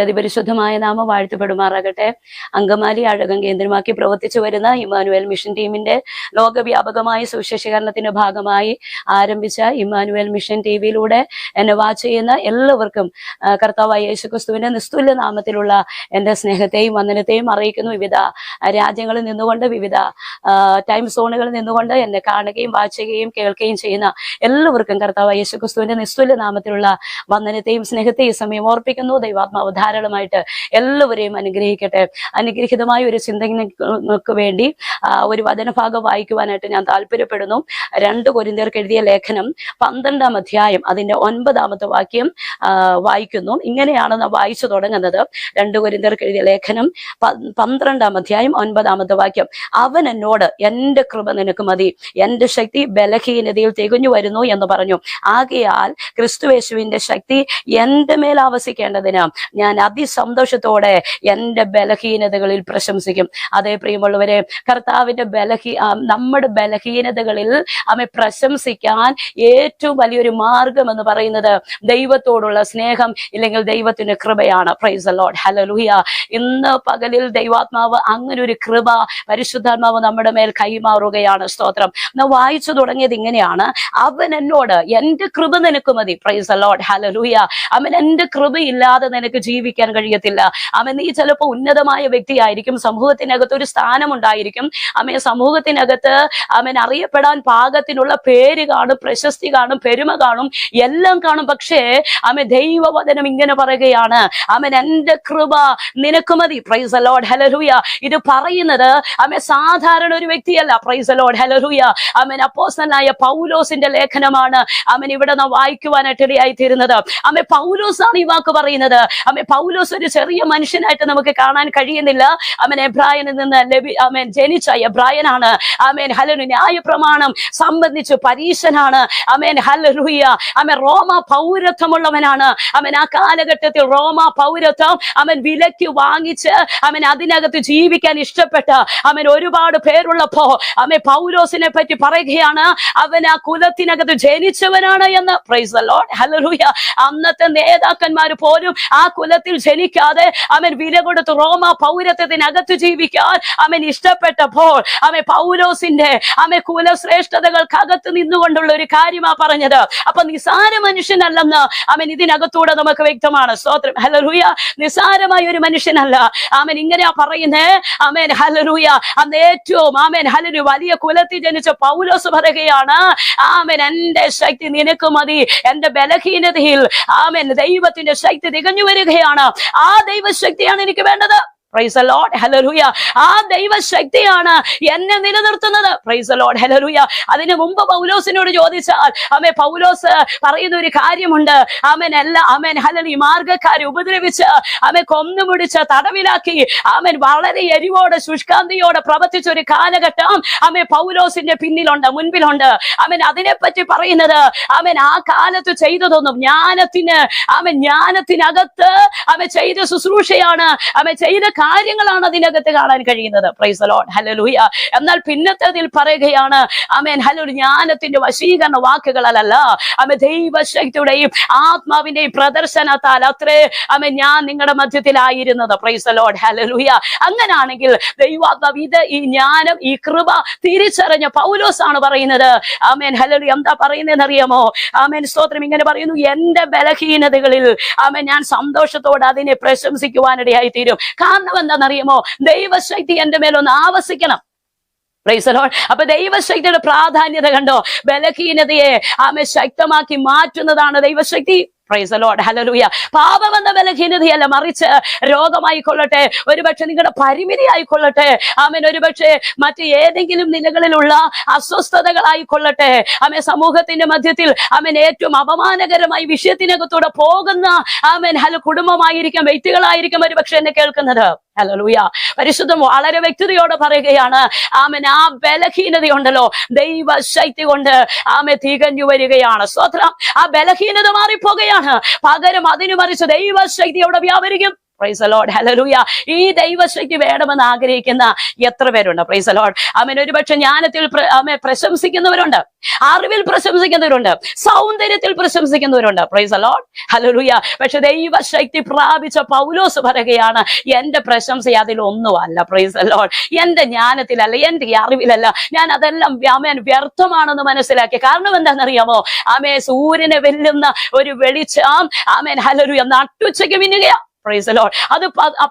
അവന്റെ അതിപരിശുദ്ധമായ നാമം വാഴ്ത്തപ്പെടുമാറാകട്ടെ. അങ്കമാലി അഴകം കേന്ദ്രമാക്കി പ്രവർത്തിച്ചു വരുന്ന ഇമ്മാനുവൽ മിഷൻ ടീമിന്റെ ലോകവ്യാപകമായ സുവിശേഷീകരണത്തിന്റെ ഭാഗമായി ആരംഭിച്ച ഇമ്മാനുവൽ മിഷൻ ടി വിയിലൂടെ എന്നെ വാച്ച് ചെയ്യുന്ന എല്ലാവർക്കും കർത്താവ് കർത്താവായ യേശുക്രിസ്തുവിന്റെ നിസ്തുല്യ നാമത്തിലുള്ള എന്റെ സ്നേഹത്തെയും വന്ദനത്തെയും അറിയിക്കുന്നു. വിവിധ രാജ്യങ്ങളിൽ നിന്നുകൊണ്ട് വിവിധ ടൈം സോണുകളിൽ നിന്നുകൊണ്ട് എന്നെ കാണുകയും വാച്ച് ചെയ്യുകയും കേൾക്കുകയും ചെയ്യുന്ന എല്ലാവർക്കും കർത്താവായ യേശുക്രിസ്തുവിന്റെ നിസ്തുല്യ നാമത്തിലുള്ള വന്ദനത്തെയും സ്നേഹത്തെയും സമയം ഓർപ്പിക്കുന്നു. ദൈവാത്മാവ് ധാരാളമായിട്ട് എല്ലാവരെയും അനുഗ്രഹിക്കട്ടെ. അനുഗ്രഹിതമായ ഒരു ചിന്തകൾക്ക് വേണ്ടി ഒരു വചനഭാഗം വായിക്കുവാനായിട്ട് ഞാൻ താല്പര്യപ്പെടുന്നു. രണ്ട് കൊരിന്തേർക്ക് എഴുതിയ ലേഖനം പന്ത്രണ്ടാം അധ്യായം അതിന്റെ ഒൻപതാമത്തെ വാക്യം വായിക്കുന്നു. ഇങ്ങനെയാണ് നാം വായിച്ചു തുടങ്ങുന്നത്. രണ്ട് കൊരിന്തേർക്ക് എഴുതിയ ലേഖനം പന്ത്രണ്ടാം അധ്യായം ഒൻപതാമത്തെ വാക്യം. അവൻ എന്നോട് എന്റെ കൃപ നിനക്ക് മതി. എന്റെ ശക്തി ബലഹീനതയിൽ തികഞ്ഞു വരുന്നു എന്ന് പറഞ്ഞു. ആകയാൽ ക്രിസ്തുവേശുവിന്റെ ശക്തി എന്റെ മേൽ ആവസിക്കേണ്ടതിന് ഞാൻ അതിസന്തോഷത്തോടെ എന്റെ ബലഹീനതകളിൽ പ്രശംസിക്കും. അതേ പ്രിയമുള്ളവരെ കർത്താവിന്റെ ബലഹീ നമ്മുടെ ബലഹീനതകളിൽ അമ്മ പ്രശംസിക്കാൻ ഏറ്റവും വലിയൊരു മാർഗം എന്ന് പറയുന്നത് ദൈവത്തോടുള്ള സ്നേഹം ഇല്ലെങ്കിൽ ദൈവത്തിന്റെ കൃപയാണ്. പ്രൈസ് ലോഡ് ഹലലുഹിയ ഇന്ന് പകലിൽ ദൈവാത്മാവ് അങ്ങനെ ഒരു കൃപ പരിശുദ്ധാത്മാവ് നമ്മുടെ മേൽ കൈമാറുകയാണ്. സ്തോത്രം. നാം വായിച്ചു തുടങ്ങിയത് ഇങ്ങനെയാണ്. അവൻ എന്നോട് എന്റെ കൃപ നിനക്ക് മതി. പ്രൈസ് ലോഡ് ഹലലുഹിയ അവൻ എന്റെ കൃപയില്ലാതെ നിനക്ക് ജീവിക്കാൻ കഴിയത്തില്ല. അമ്മ നീ ചിലപ്പോൾ ഉന്നതമായ വ്യക്തിയായിരിക്കും. സമൂഹത്തിനകത്ത് ഒരു സ്ഥാനമുണ്ടായിരിക്കും. അമ്മയെ സമൂഹത്തിനകത്ത് അമ്മൻ അറിയപ്പെടാൻ പാകത്തിനുള്ള പേര് കാണും പ്രശസ്തി കാണും പെരുമ കാണും എല്ലാം കാണും. പക്ഷേ അമ്മ ദൈവവചനം ഇങ്ങനെ പറയുകയാണ്. അമ്മൻ എന്റെ കൃപ നിനക്ക് മതി. പ്രൈസ് അലോഡ് ഹലലൂയ ഇത് പറയുന്നത് അമ്മ സാധാരണ ഒരു വ്യക്തിയല്ല. പ്രൈസ് അലോഡ് ഹലലൂയ അമ്മൻ അപ്പോസനായ പൗലോസിന്റെ ലേഖനമാണ് അമ്മൻ ഇവിടെ നാം വായിക്കുവാനായിട്ട് ഇടയായി തീരുന്നത് അമ്മ പൗലോസാണ് ഈ വാക്ക് പറയുന്നത്. അമ്മ പൗലോസ് ഒരു ചെറിയ മനുഷ്യനായിട്ട് നമുക്ക് കാണാൻ കഴിയുന്നില്ല. അവൻ എബ്രായനിൽ നിന്ന് ലഭി അവൻ ജനിച്ച എബ്രായനാണ്. അമേൻ ഹലനു ന്യായ പ്രമാണം സംബന്ധിച്ച് പരീശനാണ്. അമേൻ ഹലറുയ്യ അമൻ റോമ പൗരത്വമുള്ളവനാണ്. അവൻ ആ കാലഘട്ടത്തിൽ റോമ പൗരത്വം അവൻ വിലക്ക് വാങ്ങിച്ച് അവൻ അതിനകത്ത് ജീവിക്കാൻ ഇഷ്ടപ്പെട്ട അവൻ ഒരുപാട് പേരുള്ളപ്പോ അവൻ പൗലോസിനെ പറ്റി പറയുകയാണ് അവൻ ആ കുലത്തിനകത്ത് ജനിച്ചവനാണ് എന്ന്. പ്രൈസ് അന്നത്തെ നേതാക്കന്മാർ പോലും ആ കുലത്തിൽ ജനിക്കാതെ അവൻ വില കൊടുത്ത് റോമ പൗരത്വത്തിനകത്ത് ജീവിക്കാൻ അവൻ ഇഷ്ടപ്പെട്ടപ്പോൾ അവൻ പൗലോസിന്റെ അവൻ കുലശ്രേഷ്ഠതകൾക്കകത്ത് നിന്നുകൊണ്ടുള്ള ഒരു കാര്യമാ പറഞ്ഞത്. അപ്പൊ നിസാര മനുഷ്യനല്ലെന്ന് അവൻ ഇതിനകത്തൂടെ നമുക്ക് വ്യക്തമാണ്. സ്തോത്രം. ഹലറൂയ നിസാരമായ ഒരു മനുഷ്യനല്ല. അവൻ ഇങ്ങനെയാ പറയുന്നേ. അമേൻ ഹലറൂയ അന്ന് ഏറ്റവും ആമേൻ ഹലരു വലിയ കുലത്തിൽ ജനിച്ച പൗലോസ് പറയുകയാണ് ആമൻ എന്റെ ശക്തി നിനക്ക് മതി. എന്റെ ബലഹീനതയിൽ ആമൻ ദൈവത്തിന്റെ ശക്തി തികഞ്ഞു വരികയാണ്. ആ ദൈവശക്തിയാണ് എനിക്ക് വേണ്ടത്. പ്രൈസ് ലോഡ് ഹലലുയ ആ ദൈവശക്തിയാണ് എന്നെ നിലനിർത്തുന്നത്. പ്രൈസ് ലോഡ് ഹലലുയ അതിനു മുമ്പ് പൗലോസിനോട് ചോദിച്ചാൽ അമ്മേ പൗലോസ് പറയുന്ന ഒരു കാര്യമുണ്ട്. അവൻ എല്ലാ ഹലൽ ഹലലി മാർഗക്കാരെ ഉപദ്രവിച്ച് അവൻ കൊന്നുമുടിച്ച് തടവിലാക്കി അമ്മൻ വളരെ എരിവോടെ ശുഷ്കാന്തിയോടെ പ്രവർത്തിച്ച ഒരു കാലഘട്ടം അമ്മ പൗലോസിന്റെ പിന്നിലുണ്ട് മുൻപിലുണ്ട്. അമ്മൻ അതിനെപ്പറ്റി പറയുന്നത് അമ്മൻ ആ കാലത്ത് ചെയ്തതൊന്നും ജ്ഞാനത്തിന് അമ്മ ജ്ഞാനത്തിനകത്ത് അമ്മ ചെയ്ത ശുശ്രൂഷയാണ് അമ്മ ചെയ്ത കാര്യങ്ങളാണ് അതിനകത്ത് കാണാൻ കഴിയുന്നത്. പ്രൈസ് ലോഡ് ഹലലൂയ എന്നാൽ പിന്നത്തേതിൽ പറയുകയാണ് അമേൻ ഹലോ ജ്ഞാനത്തിന്റെ വശീകരണ വാക്കുകളല്ല അമേ ദൈവശക്തിയുടെയും ആത്മാവിന്റെയും പ്രദർശനത്താൽ അത്രേ അമ ഞാൻ നിങ്ങളുടെ മധ്യത്തിലായിരുന്നത്. പ്രൈസ് ഹലലൂയ അങ്ങനാണെങ്കിൽ ദൈവാത്മാവ് ഇത് ഈ ജ്ഞാനം ഈ കൃപ തിരിച്ചറിഞ്ഞ പൗലോസ് ആണ് പറയുന്നത്. ആമേൻ ഹലലു എന്താ പറയുന്നതെന്ന് അറിയാമോ ആമേൻ സ്തോത്രം. ഇങ്ങനെ പറയുന്നു എന്റെ ബലഹീനതകളിൽ അമേ ഞാൻ സന്തോഷത്തോടെ അതിനെ പ്രശംസിക്കുവാനിടയായി തീരും കാരണം എന്താണെന്നറിയാമോ? ദൈവശക്തി എന്റെ മേലൊന്ന് ആവസിക്കണം. പ്രൈസലോൾ. അപ്പൊ ദൈവശക്തിയുടെ പ്രാധാന്യത കണ്ടോ? ബലഹീനതയെ ആമെ ശക്തമാക്കി മാറ്റുന്നതാണ് ദൈവശക്തി. പ്രൈസ് ലോഡ് ഹലലൂയ പാപമെന്ന ബലഹീനതയല്ല മറിച്ച് രോഗമായിക്കൊള്ളട്ടെ ഒരുപക്ഷെ നിങ്ങളുടെ പരിമിതി ആയിക്കൊള്ളട്ടെ ആമൻ. ഒരുപക്ഷെ മറ്റ് ഏതെങ്കിലും നിലകളിലുള്ള അസ്വസ്ഥതകളായിക്കൊള്ളട്ടെ ആമൻ. സമൂഹത്തിന്റെ മധ്യത്തിൽ ആമൻ ഏറ്റവും അപമാനകരമായി വിഷയത്തിനകത്തൂടെ പോകുന്ന ആമൻ ഹല കുടുംബമായിരിക്കും വ്യക്തികളായിരിക്കും ഒരുപക്ഷെ എന്നെ കേൾക്കുന്നത്. പരിശുദ്ധം വളരെ വ്യക്തതയോടെ പറയുകയാണ് ആമൻ ആ ബലഹീനതയുണ്ടല്ലോ ദൈവശൈത്യ കൊണ്ട് ആമെ തികഞ്ഞു വരികയാണ്. സ്വത്രം ആ ബലഹീനത മാറിപ്പോകുകയാണ് പകരം അതിനു മറിച്ച് ദൈവശക്തി അവിടെ വ്യാപരിക്കും. പ്രൈസ് ഹലലൂയ ഈ ദൈവശക്തി വേണമെന്ന് ആഗ്രഹിക്കുന്ന എത്ര പേരുണ്ട്? പ്രൈസ് ലോഡ് അവൻ ഒരുപക്ഷെ ജ്ഞാനത്തിൽ അമ്മ പ്രശംസിക്കുന്നവരുണ്ട്. അറിവിൽ പ്രശംസിക്കുന്നവരുണ്ട്. സൗന്ദര്യത്തിൽ പ്രശംസിക്കുന്നവരുണ്ട്. പ്രൈസ് ഹലലൂയ പക്ഷെ ദൈവശക്തി പ്രാപിച്ച പൗലോസ് പറയുകയാണ് എന്റെ പ്രശംസ അതിലൊന്നുമല്ല പ്രൈസ് ലോഡ് എന്റെ ജ്ഞാനത്തിലല്ല എന്റെ അറിവിലല്ല. ഞാൻ അതെല്ലാം അമേൻ വ്യർത്ഥമാണെന്ന് മനസ്സിലാക്കി. കാരണം എന്താണെന്നറിയാമോ? ആമേ സൂര്യനെ വെല്ലുന്ന ഒരു വെളിച്ചം. ആമേൻ ഹലലൂയ നട്ടുച്ചയ്ക്ക് മിന്നുകയാ പ്രൈസ് ലോഡ് അത്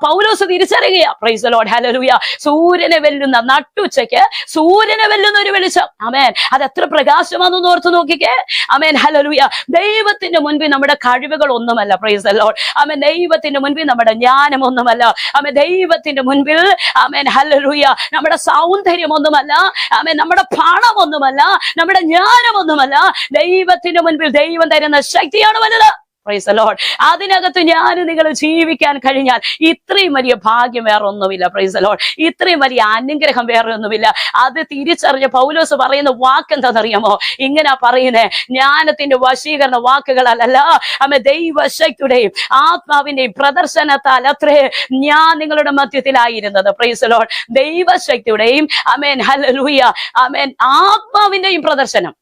പൗലോസ് തിരിച്ചറിയുക പ്രൈസ് ലോഡ് ഹലലൂയ സൂര്യനെ വെല്ലുന്ന നട്ടുച്ചയ്ക്ക് സൂര്യനെ വെല്ലുന്ന ഒരു വെളിച്ചം. അമേൻ അത് എത്ര പ്രകാശമാണെന്ന് ഓർത്ത് നോക്കിക്കേ. അമേൻ ഹലലൂയ ദൈവത്തിന്റെ മുൻപിൽ നമ്മുടെ കഴിവുകൾ ഒന്നുമല്ല പ്രൈസ് ലോഡ് അമേൻ ദൈവത്തിന്റെ മുൻപിൽ നമ്മുടെ ജ്ഞാനം ഒന്നുമല്ല അമേ ദൈവത്തിന്റെ മുൻപിൽ അമേൻ ഹലലൂയ നമ്മുടെ സൗന്ദര്യം ഒന്നുമല്ല അമേ നമ്മുടെ പണം ഒന്നുമല്ല നമ്മുടെ ജ്ഞാനം ഒന്നുമല്ല ദൈവത്തിന്റെ മുൻപിൽ ദൈവം തരുന്ന ശക്തിയാണ് വലുത്. പ്രൈസ് ലോഡ് അതിനകത്ത് ഞാൻ നിങ്ങൾ ജീവിക്കാൻ കഴിഞ്ഞാൽ ഇത്രയും വലിയ ഭാഗ്യം വേറെ ഒന്നുമില്ല പ്രൈസ് ലോഡ് ഇത്രയും വലിയ അനുഗ്രഹം വേറെ ഒന്നുമില്ല അത് തിരിച്ചറിഞ്ഞ പൗലോസ് പറയുന്ന വാക്ക് എന്താണെന്നറിയാമോ? ഇങ്ങനെ പറയുന്നേ ജ്ഞാനത്തിന്റെ വശീകരണ വാക്കുകളല്ല അമ്മ ദൈവശക്തിയുടെയും ആത്മാവിന്റെയും പ്രദർശനത്താൽ അത്രേ ഞാൻ നിങ്ങളുടെ മധ്യത്തിലായിരുന്നത്. പ്രൈസ് ലോഡ് ദൈവശക്തിയുടെയും അമേൻ ഹലലൂയ അമേൻ ആത്മാവിന്റെയും പ്രദർശനം.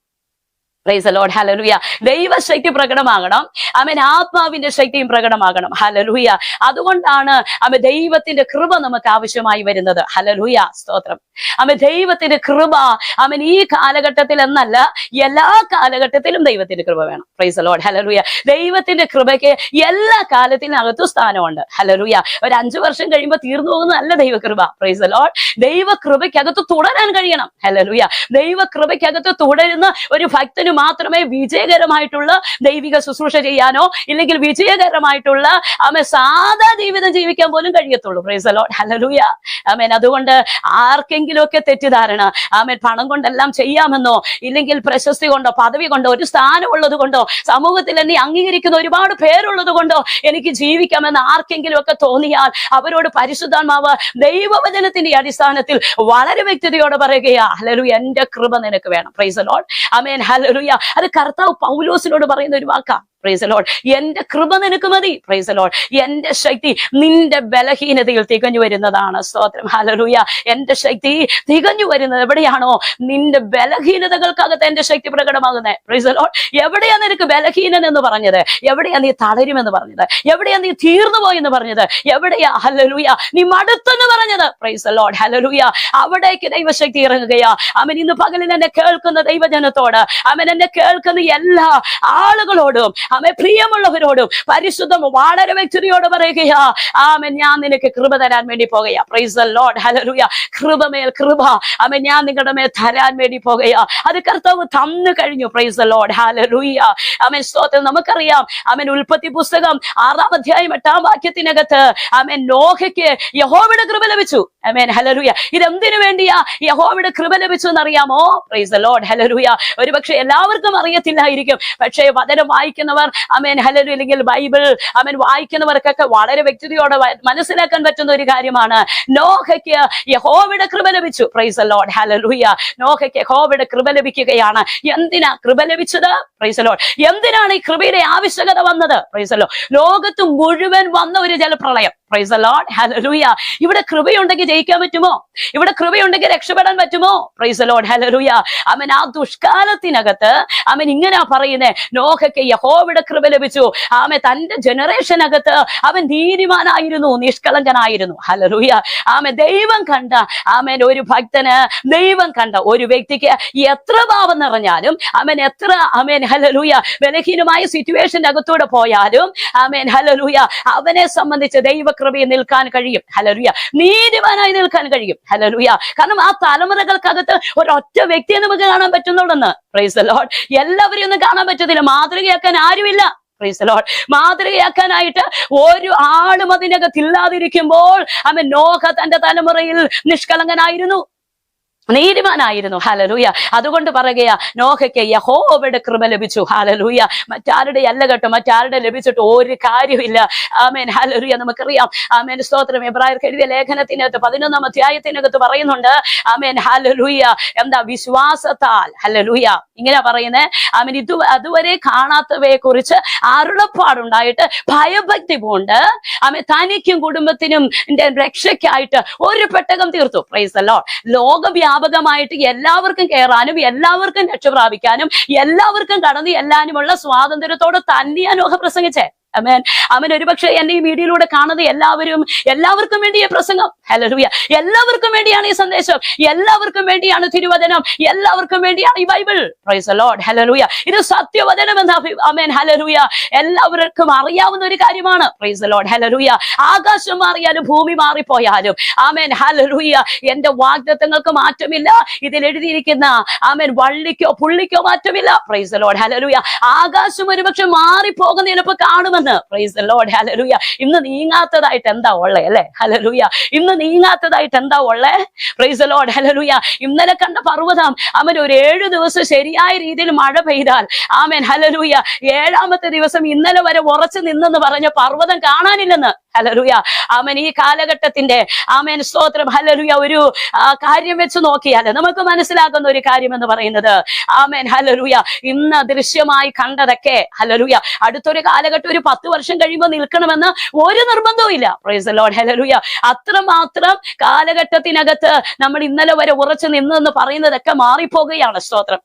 പ്രൈസ് ലോഡ് ഹലലുയ ദൈവശക്തി പ്രകടമാകണം. അമൻ ആത്മാവിന്റെ ശക്തിയും പ്രകടമാകണം. ഹലലുയ അതുകൊണ്ടാണ് അമ്മ ദൈവത്തിന്റെ കൃപ നമുക്ക് ആവശ്യമായി വരുന്നത്. ഹലലുയ സ്തോത്രം. അമ്മ ദൈവത്തിന്റെ കൃപ അമൻ ഈ കാലഘട്ടത്തിൽ എന്നല്ല എല്ലാ കാലഘട്ടത്തിലും ദൈവത്തിന്റെ കൃപ വേണം. പ്രൈസ് ലോഡ് ഹലലുയ ദൈവത്തിന്റെ കൃപയ്ക്ക് എല്ലാ കാലത്തിനകത്തും സ്ഥാനമുണ്ട്. ഹലലുയ ഒരു അഞ്ചു വർഷം കഴിയുമ്പോൾ തീർന്നു പോകുന്നതല്ല ദൈവകൃപ. പ്രൈസ് ലോഡ് ദൈവകൃപയ്ക്കകത്ത് തുടരാൻ കഴിയണം. ഹലലുയ ദൈവകൃപയ്ക്കകത്ത് തുടരുന്ന ഒരു ഭക്തന് മാത്രമേ വിജയകരമായിട്ടുള്ള ദൈവിക ശുശ്രൂഷ ചെയ്യാനോ ഇല്ലെങ്കിൽ വിജയകരമായിട്ടുള്ള ആമേ സാധാ ജീവിതം ജീവിക്കാൻ പോലും കഴിയത്തുള്ളൂ. പ്രൈസ് ഹലലുയ ആമേൻ അതുകൊണ്ട് ആർക്കെങ്കിലും ഒക്കെ തെറ്റിദ്ധാരണ ആമേൻ പണം കൊണ്ടെല്ലാം ചെയ്യാമെന്നോ ഇല്ലെങ്കിൽ പ്രശസ്തി കൊണ്ടോ പദവി കൊണ്ടോ ഒരു സ്ഥാനം ഉള്ളത് കൊണ്ടോ സമൂഹത്തിൽ എന്നെ അംഗീകരിക്കുന്ന ഒരുപാട് പേരുള്ളത് കൊണ്ടോ എനിക്ക് ജീവിക്കാമെന്ന് ആർക്കെങ്കിലും ഒക്കെ തോന്നിയാൽ അവരോട് പരിശുദ്ധാത്മാവ് ദൈവവചനത്തിന്റെ അടിസ്ഥാനത്തിൽ വളരെ വ്യക്തതയോടെ പറയുകയാ ഹലലു എന്റെ കൃപ നിനക്ക് വേണം. പ്രൈസ് ലോഡ് അമേൻ ഹലലുയ അത് കർത്താവ് പൗലോസിനോട് പറയുന്ന ഒരു വാക്കാ. പ്രൈസ് എന്റെ കൃപ നിനക്ക് മതി. പ്രൈസ് എന്റെ ശക്തി നിന്റെ ബലഹീനതയിൽ തികഞ്ഞു വരുന്നതാണ്. സ്തോത്രം. ഹലലൂയ എന്റെ ശക്തി തികഞ്ഞു വരുന്നത് എവിടെയാണോ? നിന്റെ ബലഹീനതകൾക്കകത്ത് എന്റെ ശക്തി പ്രകടമാകുന്നത് പ്രൈസ് ലോഡ് എവിടെയാ നിനക്ക് ബലഹീനൻ എന്ന് പറഞ്ഞത്? എവിടെയാ നീ തളരുമെന്ന് പറഞ്ഞത്? എവിടെയാ നീ തീർന്നു പോയെന്ന് പറഞ്ഞത്? എവിടെയാ? ഹലലൂയ നീ മടുത്തെന്ന് പറഞ്ഞത്? പ്രൈസ് ഹലലുയ അവിടേക്ക് ദൈവശക്തി ഇറങ്ങുകയാ. അവൻ ഇന്ന് പകലിൽ എന്നെ കേൾക്കുന്ന ദൈവജനത്തോട് അവൻ എന്നെ കേൾക്കുന്ന എല്ലാ ആളുകളോടും അവൻ പ്രിയമുള്ളവരോടും പരിശുദ്ധം വളരെ വ്യക്തിയോട് പറയുകയാ ആമേ ഞാൻ നിനക്ക് കൃപ തരാൻ വേണ്ടി പോകയാ പ്രൈസ് ലോഡ് ഹലലുയ കൃപമേൽ കൃപ ആമേ ഞാൻ നിങ്ങളുടെ മേൽ തരാൻ വേണ്ടി പോകയാ അത് കർത്താവ് തന്നു കഴിഞ്ഞു. പ്രൈസ് ലോഡ് ഹലലുയ ആമേ സ്തോത്രം. നമുക്കറിയാം ആമേ ഉൽപ്പത്തി പുസ്തകം ആറാം അധ്യായം എട്ടാം വാക്യത്തിനകത്ത് ആമേ നോഹയ്ക്ക് യഹോവയുടെ കൃപ ലഭിച്ചു. അമേൻ ഹലലുയ ഇതെന്തിനു വേണ്ടിയാ യഹോവയുടെ കൃപ ലഭിച്ചു എന്നറിയാമോ? പ്രൈസ് ലോഡ് ഹലലുയ ഒരുപക്ഷെ എല്ലാവർക്കും അറിയത്തില്ലായിരിക്കും. പക്ഷേ വചനം വായിക്കുന്നവർ അമേൻ ഹലരു അല്ലെങ്കിൽ ബൈബിൾ അമേൻ വായിക്കുന്നവർക്കൊക്കെ വളരെ വ്യക്തതയോടെ മനസ്സിലാക്കാൻ പറ്റുന്ന ഒരു കാര്യമാണ്. നോഹയ്ക്ക് യഹോവയുടെ കൃപ ലഭിച്ചു. പ്രൈസ് ലോഡ് ഹലലുയ നോഹയ്ക്ക് യഹോവയുടെ കൃപ ലഭിക്കുകയാണ്. എന്തിനാ കൃപ ലഭിച്ചത്? പ്രൈസ് ലോഡ് എന്തിനാണ് ഈ കൃപയുടെ ആവശ്യകത വന്നത്? പ്രൈസ് ലോ ലോകത്ത് മുഴുവൻ വന്ന ഒരു ജലപ്രളയം. പ്രൈസ് ലോഡ് ഹലലൂയ ഇവിടെ കൃപയുണ്ടെങ്കിൽ ജയിക്കാൻ പറ്റുമോ? ഇവിടെ കൃപയുണ്ടെങ്കിൽ രക്ഷപ്പെടാൻ പറ്റുമോ? പ്രൈസ് ലോഡ് ഹലലൂയ അവൻ ആ ദുഷ്കാലത്തിനകത്ത് അവൻ ഇങ്ങനെ പറയുന്നേ നോഹയ്ക്ക് യഹോവിടെ കൃപ ലഭിച്ചു. ആമെ തന്റെ ജനറേഷനകത്ത് അവൻ നീതിമാനായിരുന്നു നിഷ്കളങ്കനായിരുന്നു. ഹലലൂയ ആമെ ദൈവം കണ്ട ആമൻ ഒരു ഭക്തന് ദൈവം കണ്ട ഒരു വ്യക്തിക്ക് എത്ര പാവം നിറഞ്ഞാലും അവൻ എത്ര അമേൻ ഹലലൂയ ബലഹീനമായ സിറ്റുവേഷന്റെ അകത്തൂടെ പോയാലും ആമേൻ ഹലലൂയ അവനെ സംബന്ധിച്ച് ദൈവകൃപയിൽ നിൽക്കാൻ കഴിയും. ഹലരുയ നീതിമാനായി നിൽക്കാൻ കഴിയും. ഹലരുയ കാരണം ആ തലമുറകൾക്കകത്ത് ഒരൊറ്റ വ്യക്തിയെ നമുക്ക് കാണാൻ പറ്റുന്നുണ്ടെന്ന്. പ്രൈസ് ലോഡ് എല്ലാവരെയും ഒന്നും കാണാൻ പറ്റത്തില്ല. മാതൃകയാക്കാൻ ആരുമില്ല. പ്രൈസ് ലോഡ് മാതൃകയാക്കാനായിട്ട് ഒരു ആളും അതിനകത്ത് ഇല്ലാതിരിക്കുമ്പോൾ അവൻ നോഹ തന്റെ തലമുറയിൽ നിഷ്കളങ്കനായിരുന്നു. നീതിമാനായിരുന്നു ഹാലലൂയ അതുകൊണ്ട് പറയുകയാ നോഹയ്ക്ക് യഹോവയുടെ കൃപ ലഭിച്ചു. ഹാലലൂയ മറ്റാരുടെ അല്ല കേട്ടോ മറ്റാരുടെ ലഭിച്ചിട്ട് ഒരു കാര്യമില്ല ആമേൻ. ഹാലലൂയ നമുക്കറിയാം. ആമേൻ. സ്തോത്രം. എബ്രായർ എഴുതിയ ലേഖനത്തിനകത്ത് പതിനൊന്നാം അധ്യായത്തിനകത്ത് പറയുന്നുണ്ട്. ആമേൻ. ഹാലലൂയ എന്താ? വിശ്വാസത്താൽ. ഹലലൂയ ഇങ്ങനെ പറയുന്നത് ആമേൻ. ഇത് അതുവരെ കാണാത്തവയെ കുറിച്ച് അരുളപ്പാടുണ്ടായിട്ട് ഭയഭക്തി കൊണ്ട് ആമേൻ. തനിക്കും കുടുംബത്തിനും രക്ഷയ്ക്കായിട്ട് ഒരു പെട്ടകം തീർത്തു. പ്രൈസ് അല്ലോ ലോകവ്യാപകമായിട്ട് എല്ലാവർക്കും കയറാനും എല്ലാവർക്കും രക്ഷപ്രാപിക്കാനും എല്ലാവർക്കും കടന്നു എല്ലാനുമുള്ള സ്വാതന്ത്ര്യത്തോടെ തന്നെയാണ് നോഹ പ്രസംഗിച്ചേ. അമേൻ അമൻ ഒരുപക്ഷെ എന്നെ ഈ മീഡിയയിലൂടെ കാണുന്നത് എല്ലാവരും എല്ലാവർക്കും വേണ്ടി ഈ പ്രസംഗം. ഹലലുയ എല്ലാവർക്കും വേണ്ടിയാണ് ഈ സന്ദേശം. എല്ലാവർക്കും വേണ്ടിയാണ് തിരുവചനം. എല്ലാവർക്കും വേണ്ടിയാണ് ഈ ബൈബിൾ. പ്രൈസ് ലോഡ് ഹലലുയ ഇത് സത്യവചനം എന്ന അമേൻ ഹലലുയ എല്ലാവർക്കും അറിയാവുന്ന ഒരു കാര്യമാണ്. പ്രൈസ് ലോഡ് ഹലലുയ ആകാശം മാറിയാലും ഭൂമി മാറിപ്പോയാലും. ആമേൻ ഹലലുയ എന്റെ വാഗ്ദത്തങ്ങൾക്ക് മാറ്റമില്ല. ഇതിൽ എഴുതിയിരിക്കുന്ന ആമേൻ വള്ളിക്കോ പുള്ളിക്കോ മാറ്റമില്ല. പ്രൈസ് ലോഡ് ഹലലുയ ആകാശം ഒരുപക്ഷെ മാറിപ്പോകുന്ന ചിലപ്പോ കാണുമെന്ന് പ്രൈസ് ലോഡ് ഹലലൂയ ഇന്ന് നീങ്ങാത്തതായിട്ട് എന്താ ഉള്ളേ അല്ലെ? ഹലലൂയ ഇന്ന് നീങ്ങാത്തതായിട്ട് എന്താ ഉള്ളേ? പ്രൈസ് ലോഡ് ഹലലൂയ ഇന്നലെ കണ്ട പർവതം അവൻ ഒരു ഏഴു ദിവസം ശരിയായ രീതിയിൽ മഴ പെയ്താൽ. ആമേൻ. ഹലലൂയ ഏഴാമത്തെ ദിവസം ഇന്നലെ വരെ ഉറച്ചു നിന്നെന്ന് പറഞ്ഞ പർവതം കാണാനില്ലെന്ന്. ഹലലുയ ആമൻ. ഈ കാലഘട്ടത്തിന്റെ ആമേൻ സ്തോത്രം. ഹലലുയ ഒരു കാര്യം വെച്ച് നോക്കിയാൽ നമുക്ക് മനസ്സിലാകുന്ന ഒരു കാര്യം എന്ന് പറയുന്നത് ആമേൻ. ഹലലുയ ഇന്ന് ദൃശ്യമായി കണ്ടതൊക്കെ ഹലലുയ അടുത്തൊരു കാലഘട്ടം ഒരു പത്ത് വർഷം കഴിയുമ്പോൾ നിൽക്കണമെന്ന് ഒരു നിർബന്ധവും ഇല്ല. ഹലലുയ അത്രമാത്രം കാലഘട്ടത്തിനകത്ത് നമ്മൾ ഇന്നലെ വരെ ഉറച്ചു നിന്നു എന്ന് പറയുന്നതൊക്കെ മാറിപ്പോകുകയാണ് സ്തോത്രം.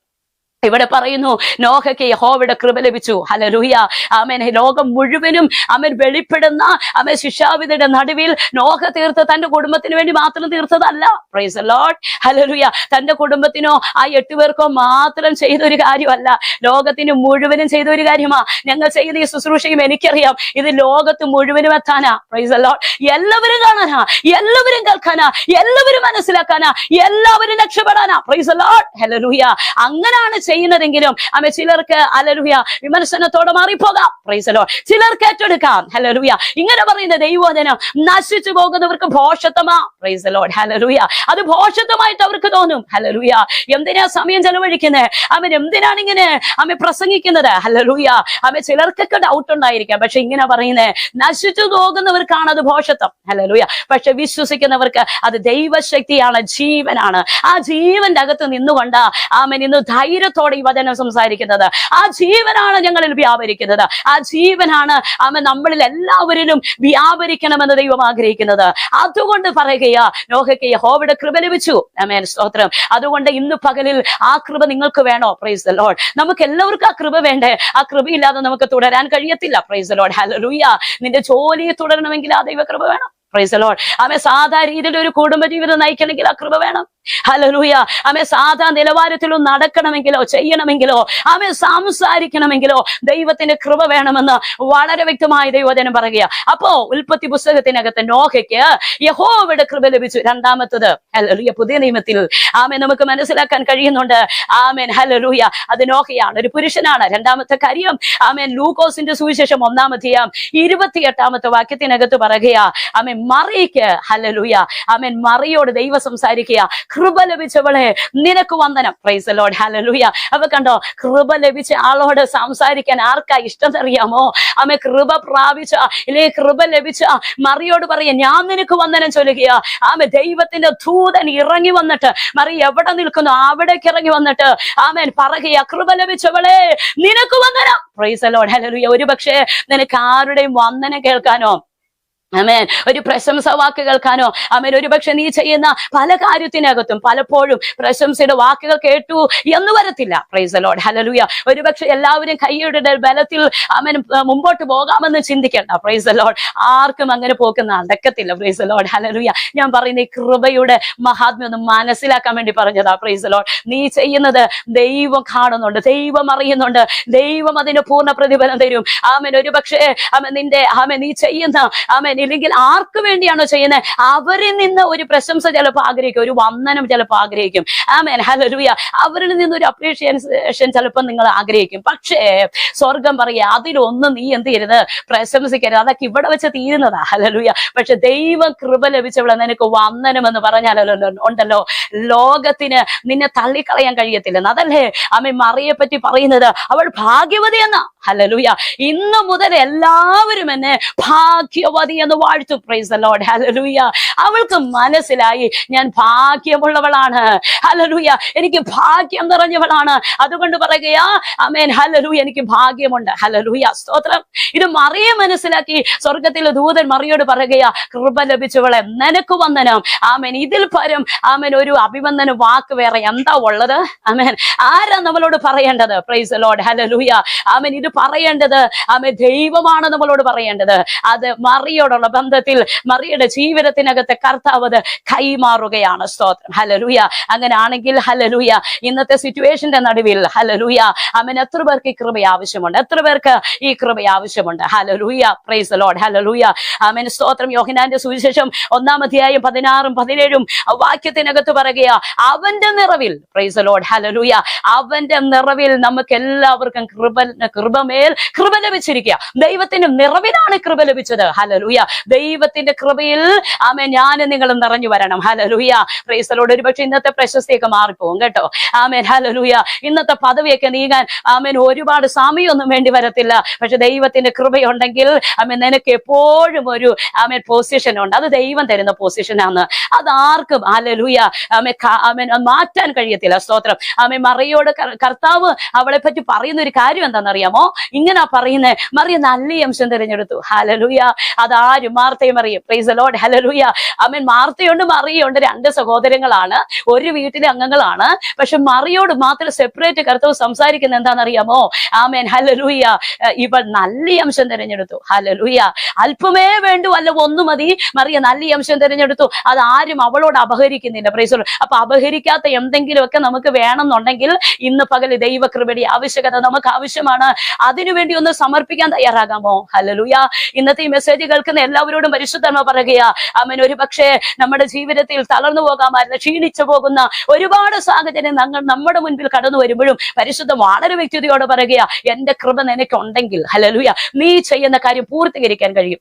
ഇവിടെ പറയുന്നു നോഹയ്ക്ക് യഹോവയുടെ കൃപ ലഭിച്ചു. ഹലലൂയ ആമേൻ. ലോകം മുഴുവനും അമൻ വെളിപ്പെടുന്ന അമൻ ശിക്ഷാവിധയുടെ നടുവിൽ നോഹ തീർത്ത് തന്റെ കുടുംബത്തിന് വേണ്ടി മാത്രം തീർത്തതല്ല. പ്രൈസ് ലോഡ് ഹലലൂയ തന്റെ കുടുംബത്തിനോ ആ എട്ടു പേർക്കോ മാത്രം ചെയ്ത ഒരു കാര്യമല്ല. ലോകത്തിന് മുഴുവനും ചെയ്ത ഒരു കാര്യമാ. ഞങ്ങൾ ചെയ്യുന്ന ഈ ശുശ്രൂഷയും എനിക്കറിയാം. ഇത് ലോകത്ത് മുഴുവനും എത്താനാ. പ്രൈസ് ലോഡ് എല്ലാവരും കാണാനാ. എല്ലാവരും കേൾക്കാനാ. എല്ലാവരും മനസ്സിലാക്കാനാ. എല്ലാവരും രക്ഷപ്പെടാനാ. പ്രൈസ് ലോഡ് ഹലലൂയ അങ്ങനാണ് ചെയ്യുന്നതെങ്കിലും. അമ്മ ചിലർക്ക് അലരുവിയ വിമർശനത്തോടെ മാറിപ്പോകാം. പ്രൈസലോ ചിലർക്ക് ഏറ്റെടുക്കാം. ഹലരുവിയ ഇങ്ങനെ പറയുന്ന ദൈവോധനം നശിച്ചു പോകുന്നവർക്ക് ഭോഷത്വമാ പ്രൈസലോഡ് ഹലലുയ അത് ഭോഷത്വമായിട്ട് അവർക്ക് തോന്നും. ഹലലുയ എന്തിനാ സമയം ചെലവഴിക്കുന്നത് അവൻ എന്തിനാണ് ഇങ്ങനെ അമ്മ പ്രസംഗിക്കുന്നത്? ഹലലുയ അമ്മ ചിലർക്കൊക്കെ ഡൗട്ട് ഉണ്ടായിരിക്കാം. പക്ഷെ ഇങ്ങനെ പറയുന്നത് നശിച്ചു പോകുന്നവർക്കാണ് അത് ഭോഷത്വം ഹലലുയ പക്ഷെ വിശ്വസിക്കുന്നവർക്ക് അത് ദൈവശക്തിയാണ് ജീവനാണ്. ആ ജീവന്റെ അകത്ത് നിന്നുകൊണ്ട് ആമൻ ഇന്ന് ധൈര്യത്തോടെ ഈ വചനം സംസാരിക്കുന്നത്. ആ ജീവനാണ് ഞങ്ങളിൽ വ്യാപരിക്കുന്നത്. ആ ജീവനാണ് അവൻ നമ്മളിൽ എല്ലാവരിലും വ്യാപരിക്കണമെന്ന് ദൈവം ആഗ്രഹിക്കുന്നത്. അതുകൊണ്ട് പറയുകയാ നോഹയ്ക്ക് യഹോവയുടെ കൃപ ലഭിച്ചു. അമേൻ സ്തോത്രം. അതുകൊണ്ട് ഇന്ന് പകലിൽ ആ കൃപ നിങ്ങൾക്ക് വേണോ? പ്രൈസ് ലോഡ് നമുക്ക് എല്ലാവർക്കും ആ കൃപ വേണ്ടേ? ആ കൃപയില്ലാതെ നമുക്ക് തുടരാൻ കഴിയത്തില്ല. പ്രൈസ് ലോഡ് ഹലോ നിന്റെ ജോലിയെ തുടരണമെങ്കിൽ ആ ദൈവ കൃപ വേണം പ്രൈസ് ലോഡ് അവൻ സാധാ രീതിയിൽ ഒരു കുടുംബ ജീവിതം നയിക്കണമെങ്കിൽ ആ കൃപ വേണം. ഹലലൂയ ആമെ സാധാ നിലവാരത്തിലും നടക്കണമെങ്കിലോ ചെയ്യണമെങ്കിലോ ആമെ സംസാരിക്കണമെങ്കിലോ ദൈവത്തിന്റെ കൃപ വേണമെന്ന് വളരെ വ്യക്തമായ ദൈവജനം പറയുക അപ്പോ ഉൽപ്പത്തി പുസ്തകത്തിനകത്ത് നോഹയ്ക്ക് യഹോവയുടെ കൃപ ലഭിച്ചു. രണ്ടാമത്തത് ഹലലൂയ പുതിയ നിയമത്തിൽ. ആമെ നമുക്ക് മനസ്സിലാക്കാൻ കഴിയുന്നുണ്ട്. ആമേൻ. ഹലലൂയ അത് നോഹയാണ്. ഒരു പുരുഷനാണ്. രണ്ടാമത്തെ കാര്യം ആമേൻ ലൂക്കോസിന്റെ സുവിശേഷം ഒന്നാമത്തെയാം ഇരുപത്തിയെട്ടാമത്തെ വാക്യത്തിനകത്ത് പറയുക ആമേൻ മറിയ്ക്ക് ഹലലൂയ ആമേൻ മറിയോട് ദൈവം സംസാരിക്കുക കൃപ ലഭിച്ചവളെ നിനക്ക് വന്ദനം. പ്രൈസ് ലോഡ് ഹലലൂയ അപ്പൊ കണ്ടോ കൃപ ലഭിച്ച ആളോട് സംസാരിക്കാൻ ആർക്കാ ഇഷ്ടം അറിയാമോ അമ്മ കൃപ പ്രാപിച്ച ഇല്ലേ കൃപ ലഭിച്ച മറിയോട് പറയാ ഞാൻ നിനക്ക് വന്ദനം ചൊല്ലുകയാ. ആമ ദൈവത്തിന്റെ ദൂതൻ ഇറങ്ങി വന്നിട്ട് മറി എവിടെ നിൽക്കുന്നു? അവിടേക്ക് ഇറങ്ങി വന്നിട്ട് ആമേൻ പറയുക കൃപ ലഭിച്ചവളെ നിനക്ക് വന്ദനം. പ്രൈസ് ഒരു പക്ഷേ നിനക്ക് ആരുടെയും വന്ദനം കേൾക്കാനോ അമേൻ ഒരു പ്രശംസ വാക്ക് കേൾക്കാനോ? അമേൻ ഒരു പക്ഷെ നീ ചെയ്യുന്ന പല കാര്യത്തിനകത്തും പലപ്പോഴും പ്രശംസയുടെ വാക്കുകൾ കേട്ടു എന്ന് വരത്തില്ല. പ്രൈസ് ലോഡ് ഹലലുയ ഒരുപക്ഷെ എല്ലാവരും കൈയുടെ ബലത്തിൽ അമൻ മുമ്പോട്ട് പോകാമെന്ന് ചിന്തിക്കേണ്ട. പ്രൈസ് ലോഡ് ആർക്കും അങ്ങനെ പോക്കുന്ന നടക്കത്തില്ല. പ്രൈസ് ലോഡ് ഹലലുയ ഞാൻ പറയുന്ന ഈ കൃപയുടെ മഹാത്മ്യം ഒന്ന് മനസ്സിലാക്കാൻ വേണ്ടി പറഞ്ഞതാ. പ്രൈസ് ലോഡ് നീ ചെയ്യുന്നത് ദൈവം കാണുന്നുണ്ട്. ദൈവം അറിയുന്നുണ്ട്. ദൈവം അതിന് പൂർണ പ്രതിഫലം തരും. ആമൻ. ഒരുപക്ഷെ അമൻ നിന്റെ ആമൻ നീ ചെയ്യുന്ന ആമൻ ഇല്ലെങ്കിൽ ആർക്ക് വേണ്ടിയാണോ ചെയ്യുന്നത് അവരിൽ നിന്ന് ഒരു പ്രശംസ ചിലപ്പോൾ ആഗ്രഹിക്കും ഒരു വന്ദനം ചിലപ്പോൾ ആഗ്രഹിക്കും. ആമേൻ ഹലരുയ അവരിൽ നിന്ന് ഒരു അപ്രീഷിയേഷൻ ചിലപ്പോൾ നിങ്ങൾ ആഗ്രഹിക്കും. പക്ഷേ സ്വർഗം പറയുക അതിലൊന്നും നീ എന്ത് ചെയ്യരുത്? പ്രശംസിക്കരുത്. അതൊക്കെ ഇവിടെ വെച്ച് തീരുന്നതാ. ഹലലുയ പക്ഷെ ദൈവം കൃപ ലഭിച്ചവിടെ നിനക്ക് വന്ദനം എന്ന് പറഞ്ഞാലോ ഉണ്ടല്ലോ. ലോകത്തിന് നിന്നെ തള്ളിക്കളയാൻ കഴിയത്തില്ലെന്ന്. അതല്ലേ? അമ്മ മറിയെ പറ്റി പറയുന്നത് അവൾ ഭാഗ്യവതി എന്ന ഹലലുയ ഇന്നു മുതൽ എല്ലാവരും എന്നെ ഭാഗ്യവതി എന്ന് വാഴ്ത്തു. പ്രൈസ് ലോഡ് ഹലലൂയ അവൾക്ക് മനസ്സിലായി ഞാൻ ഭാഗ്യമുള്ളവളാണ്. ഹലലൂയ എനിക്ക് ഭാഗ്യം നിറഞ്ഞവളാണ്. അതുകൊണ്ട് പറയുകയാ അമേൻ ഹലലൂയ എനിക്ക് ഭാഗ്യമുണ്ട്. ഹലലൂയ സ്തോത്രം. ഇത് മറിയെ മനസ്സിലാക്കി സ്വർഗത്തിലെ ദൂതൻ മറിയോട് പറയുകയാ കൃപ ലഭിച്ചവളെ നിനക്ക് വന്ദനം. ആമേൻ. ഇതിൽ പരം ആമേൻ ഒരു അഭിവന്ദന വാക്ക് വേറെ എന്താ ഉള്ളത്? ആമേൻ. ആരാ നമ്മളോട് പറയേണ്ടത്? Praise Lord hallelujah amen. ഇത് പറയേണ്ടത്? ആമെ ദൈവമാണ് നമ്മളോട് പറയേണ്ടത്. അത് മറിയോടുള്ള ബന്ധത്തിൽ മറിയുടെ ജീവിതത്തിനകത്തെ കർത്താവ് കൈമാറുകയാണ്. സ്തോത്രം. ഹലലൂയ അങ്ങനെ ആണെങ്കിൽ ഹലലൂയ ഇന്നത്തെ സിറ്റുവേഷന്റെ നടുവിൽ ഹലലൂയ അമ്മൻ എത്ര പേർക്ക് ഈ കൃപ ആവശ്യമുണ്ട് എത്ര പേർക്ക് ഈ കൃപ ആവശ്യമുണ്ട് ഹലലൂയ പ്രൈസ് ലോഡ് ഹലലൂയ അമ്മൻ സ്തോത്രം. യോഹനാന്റെ സുവിശേഷം ഒന്നാം അധ്യായം പതിനാറും പതിനേഴും വാക്യത്തിനകത്ത് പറയുകയാ അവന്റെ നിറവിൽ പ്രൈസ് ലോഡ് ഹലലൂയ അവന്റെ നിറവിൽ നമുക്ക് എല്ലാവർക്കും കൃപ കൃപ കൃപമേൽ കൃപ ലഭിച്ചിരിക്കുക. ദൈവത്തിന്റെ നിറവിലാണ് കൃപ ലഭിച്ചത്. ഹലലുയ ദൈവത്തിന്റെ കൃപയിൽ ആമേ ഞാൻ നിങ്ങളും നിറഞ്ഞു വരണം. ഹലലുയ പ്രൈസലോട് ഒരുപക്ഷെ ഇന്നത്തെ പ്രശസ്തിയൊക്കെ മാറിപ്പോകും കേട്ടോ. ആമേൻ ഹലലുയ ഇന്നത്തെ പദവിയൊക്കെ നീങ്ങാൻ ആമേൻ ഒരുപാട് സമയമൊന്നും വേണ്ടി വരത്തില്ല. പക്ഷെ ദൈവത്തിന്റെ കൃപയുണ്ടെങ്കിൽ ആമേൻ നിനക്ക് എപ്പോഴും ഒരു ആമേൻ പൊസിഷൻ ഉണ്ട്. അത് ദൈവം തരുന്ന പൊസിഷനാണ് അത് ആർക്കും ഹലലുയ ആമേ ആമേൻ മാറ്റാൻ കഴിയത്തില്ല. സ്തോത്രം. ആമേ മറിയോട് കർത്താവ് അവളെ പറ്റി പറയുന്ന ഒരു കാര്യം എന്താണെന്നറിയാമോ? ഇങ്ങനെ പറയുന്നത് മറിയ നല്ല അംശം തിരഞ്ഞെടുത്തു. ഹലലൂയ അതാരും മാർത്തയും അറിയും. പ്രൈസ് ലോഡ് ഹലലൂയ അമ്മൻ മാർത്തയുണ്ട് മറിയുണ്ട് രണ്ട് സഹോദരങ്ങളാണ്. ഒരു വീട്ടിലെ അംഗങ്ങളാണ്. പക്ഷെ മറിയോട് മാത്രം സെപ്പറേറ്റ് കർത്തവ് സംസാരിക്കുന്ന എന്താണെന്നറിയാമോ? ആമേൻ. ഹലലൂയ ഇവൾ നല്ല അംശം തിരഞ്ഞെടുത്തു. ഹലലൂയ അല്പമേ വേണ്ടു അല്ല ഒന്നു മതി. മറിയ നല്ല അംശം തിരഞ്ഞെടുത്തു. അത് ആരും അവളോട് അപഹരിക്കുന്നില്ല. Praise Lord. അപ്പൊ അപഹരിക്കാത്ത എന്തെങ്കിലുമൊക്കെ നമുക്ക് വേണമെന്നുണ്ടെങ്കിൽ ഇന്ന് പകൽ ദൈവകൃപയുടെ ആവശ്യകത നമുക്ക് ആവശ്യമാണ്. അതിനുവേണ്ടി ഒന്ന് സമർപ്പിക്കാൻ തയ്യാറാകാമോ? ഹലലുയ ഇന്നത്തെ ഈ മെസ്സേജ് കേൾക്കുന്ന എല്ലാവരോടും പരിശുദ്ധമ പറയുകയാ അമ്മൻ ഒരു പക്ഷേ നമ്മുടെ ജീവിതത്തിൽ തളർന്നു പോകാമായിരുന്നു ക്ഷീണിച്ചു പോകുന്ന ഒരുപാട് സാഹചര്യം ഞങ്ങൾ നമ്മുടെ മുൻപിൽ കടന്നു വരുമ്പോഴും പരിശുദ്ധം വളരെ വ്യക്തിയോട് പറയുകയാ എന്റെ കൃപ നിനക്കുണ്ടെങ്കിൽ ഹലലുയ നീ ചെയ്യുന്ന കാര്യം പൂർത്തീകരിക്കാൻ കഴിയും.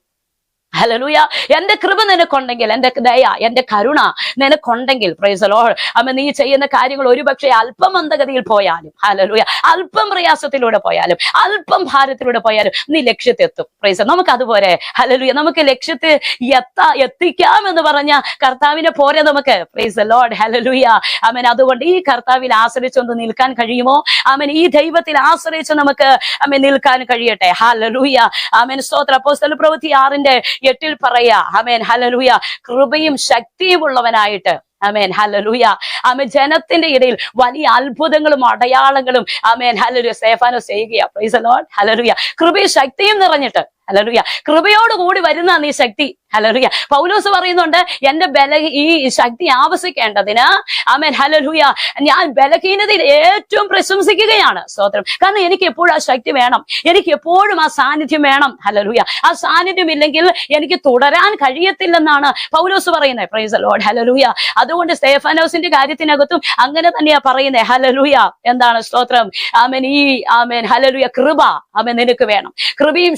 ഹലലൂയ എന്റെ കൃപ നിനക്കുണ്ടെങ്കിൽ എന്റെ ദയ എന്റെ കരുണ നിനക്കുണ്ടെങ്കിൽ പ്രൈസ് ലോ അമ്മ നീ ചെയ്യുന്ന കാര്യങ്ങൾ ഒരുപക്ഷെ അല്പം മന്ദഗതിയിൽ പോയാലും ഹലലൂയ അല്പം പ്രയാസത്തിലൂടെ പോയാലും അല്പം ഭാരത്തിലൂടെ പോയാലും നീ ലക്ഷ്യത്തെത്തും പ്രൈസ് നമുക്ക് അതുപോലെ ഹലലൂയ നമുക്ക് ലക്ഷ്യത്തെ എത്താ എത്തിക്കാം എന്ന് പറഞ്ഞ കർത്താവിനെ പോരെ നമുക്ക് പ്രൈസ് ലോഡ് ഹലലൂയ അമ്മൻ അതുകൊണ്ട് ഈ കർത്താവിൽ ആശ്രയിച്ചൊന്ന് നിൽക്കാൻ കഴിയുമോ? അമ്മൻ ഈ ദൈവത്തിൽ ആശ്രയിച്ച് നമുക്ക് അമ്മ നിൽക്കാൻ കഴിയട്ടെ. ഹലലൂയ അമ്മൻ സ്തോത്ര. അപ്പോസ്തല പ്രവൃത്തി ആറിന്റെ എട്ടിൽ പറയാ ഹമേൻ ഹലലൂയ കൃപയും ശക്തിയും ഉള്ളവനായിട്ട്. അമേൻ ഹലലൂയ ആമേൻ. ജനത്തിന്റെ ഇടയിൽ വലിയ അത്ഭുതങ്ങളും അടയാളങ്ങളും. അമേൻ ഹലലൂയ സേഫാനോ ചെയ്യുകയാ പ്രൈസ് ലോഡ് ഹലലൂയ കൃപയും ശക്തിയും നിറഞ്ഞിട്ട്. ഹലലൂയ കൃപയോട് കൂടി വരുന്ന നീ ശക്തി. ഹലറിയ പൗലോസ് പറയുന്നുണ്ട് എന്റെ ബല ഈ ശക്തി ആവശ്യിക്കേണ്ടതിന് ആമേൻ. ഹലറിയ ഞാൻ ബലഹീനതയിൽ ഏറ്റവും പ്രശംസിക്കുകയാണ്. സ്തോത്രം. കാരണം എനിക്ക് എപ്പോഴും ആ ശക്തി വേണം. എനിക്ക് എപ്പോഴും ആ സാന്നിധ്യം വേണം. ഹലറിയ ആ സാന്നിധ്യം ഇല്ലെങ്കിൽ എനിക്ക് തുടരാൻ കഴിയത്തില്ലെന്നാണ് പൗലോസ് പറയുന്നത്. പ്രൈസ് ലോഡ് ഹലറിയ അതുകൊണ്ട് സ്റ്റേഫാനോസിന്റെ കാര്യത്തിനകത്തും അങ്ങനെ തന്നെയാ പറയുന്നത്. ഹലറിയ എന്താണ് സ്തോത്രം? ആമേൻ. ഈ ആമേൻ. ഹലറിയ കൃപ ആമേൻ നിനക്ക് വേണം. കൃപയും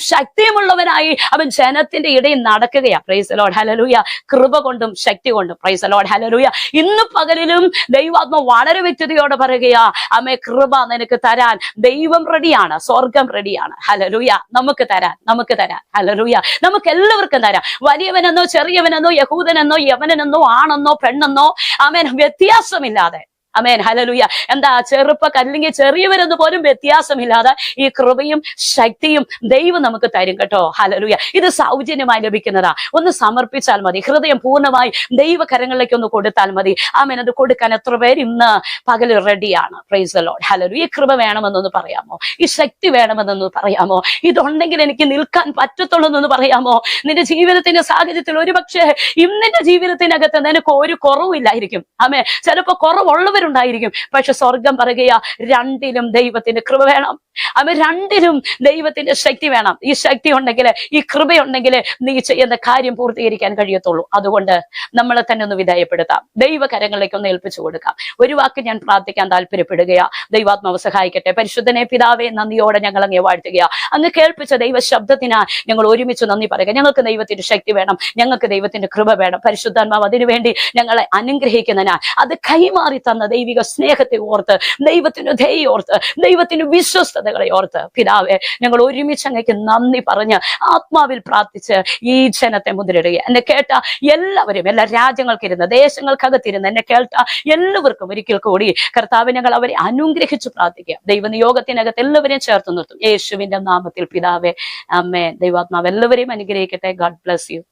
ശക്തിയുമുള്ളവനായി അവൻ ജനത്തിന്റെ ഇടയിൽ നടക്കുകയാ. പ്രൈസ് ലോഡ് ഹലലൂയ കൃപ കൊണ്ടും ശക്തി കൊണ്ടും. പ്രൈസ് ലോഡ് ഹലലൂയ ഇന്ന് പകലിലും ദൈവാത്മ വളരെ വ്യക്തതയോടെ പറയുകയാ അമ്മേ കൃപ നിനക്ക് തരാൻ ദൈവം റെഡിയാണ്. സ്വർഗം റെഡിയാണ്. ഹലലൂയ നമുക്ക് തരാൻ നമുക്ക് തരാൻ. ഹലലൂയ നമുക്ക് എല്ലാവർക്കും തരാം. വലിയവനെന്നോ ചെറിയവനെന്നോ യഹൂദനെന്നോ യവനെന്നോ ആണെന്നോ പെണ്ണെന്നോ അമേൻ വ്യത്യാസമില്ലാതെ അമേൻ ഹലലുയ എന്താ ചെറുപ്പക്ക അല്ലെങ്കിൽ ചെറിയവരെന്ന് പോലും വ്യത്യാസമില്ലാതെ ഈ കൃപയും ശക്തിയും ദൈവം നമുക്ക് തരും കേട്ടോ. ഹലലുയ ഇത് സൗജന്യമായി ലഭിക്കുന്നതാ. ഒന്ന് സമർപ്പിച്ചാൽ മതി. ഹൃദയം പൂർണമായി ദൈവകരങ്ങളിലേക്ക് ഒന്ന് കൊടുത്താൽ മതി. ആമേൻ അത് കൊടുക്കാൻ എത്ര പേര് ഇന്ന് പകൽ റെഡിയാണ് പ്രൈസ് ലോഡ് ഹലലു ഈ കൃപ വേണമെന്നൊന്ന് പറയാമോ? ഈ ശക്തി വേണമെന്നൊന്ന് പറയാമോ? ഇതുണ്ടെങ്കിൽ എനിക്ക് നിൽക്കാൻ പറ്റത്തുള്ളൂ എന്നൊന്ന് പറയാമോ? നിന്റെ ജീവിതത്തിന്റെ സാഹചര്യത്തിൽ ഒരുപക്ഷെ ഇന്നിന്റെ ജീവിതത്തിനകത്ത് നിനക്ക് ഒരു കുറവില്ലായിരിക്കും ആമേ ചിലപ്പോ കുറവുള്ളവർ പേരുണ്ടായിരിക്കും പക്ഷെ സ്വർഗം പറയുക രണ്ടിലും ദൈവത്തിന്റെ കൃപ വേണം. അവ രണ്ടിലും ദൈവത്തിന്റെ ശക്തി വേണം. ഈ ശക്തി ഉണ്ടെങ്കിൽ ഈ കൃപയുണ്ടെങ്കിൽ നീ ചെയ്യുന്ന കാര്യം പൂർത്തീകരിക്കാൻ കഴിയത്തുള്ളൂ. അതുകൊണ്ട് നമ്മളെ തന്നെ ഒന്ന് വിധേയപ്പെടുത്താം. ദൈവകരങ്ങളിലേക്ക് ഒന്ന് ഏൽപ്പിച്ചു കൊടുക്കാം. ഒരു വാക്ക് ഞാൻ പ്രാർത്ഥിക്കാൻ താല്പര്യപ്പെടുകയാ. ദൈവാത്മാവ് സഹായിക്കട്ടെ. പരിശുദ്ധനെ പിതാവെ നന്ദിയോടെ ഞങ്ങൾ അങ്ങേ വാഴ്ത്തുകയാ. അങ്ങ് കേൾപ്പിച്ച ദൈവ ശബ്ദത്തിനാ ഞങ്ങൾ ഒരുമിച്ച് നന്ദി പറയുക. ഞങ്ങൾക്ക് ദൈവത്തിന്റെ ശക്തി വേണം. ഞങ്ങൾക്ക് ദൈവത്തിന്റെ കൃപ വേണം. പരിശുദ്ധാത്മാവ് അതിനുവേണ്ടി ഞങ്ങളെ അനുഗ്രഹിക്കുന്നതിനാൽ അത് കൈമാറി തന്ന ദൈവിക സ്നേഹത്തെ ഓർത്ത് ദൈവത്തിന് ധൈര്യം ഓർത്ത് ദൈവത്തിന് വിശ്വസ്തതകളെ ഓർത്ത്. പിതാവെ ഞങ്ങൾ ഒരുമിച്ച് അങ്ങേക്ക് നന്ദി പറഞ്ഞ് ആത്മാവിൽ പ്രാർത്ഥിച്ച് ഈ ജനത്തെ മുതലിടുക എന്നെ കേട്ട എല്ലാവരും എല്ലാ രാജ്യങ്ങൾക്കിരുന്ന് ദേശങ്ങൾക്കകത്തിരുന്ന് എന്നെ കേട്ട എല്ലാവർക്കും ഒരിക്കൽ കൂടി കർത്താവ് ഞങ്ങൾ അവരെ അനുഗ്രഹിച്ചു പ്രാർത്ഥിക്കുക. ദൈവനിയോഗത്തിനകത്ത് എല്ലാവരെയും ചേർത്ത് നിർത്തും. യേശുവിന്റെ നാമത്തിൽ പിതാവെ അമ്മേ ദൈവാത്മാവ് എല്ലാവരെയും അനുഗ്രഹിക്കട്ടെ. God bless you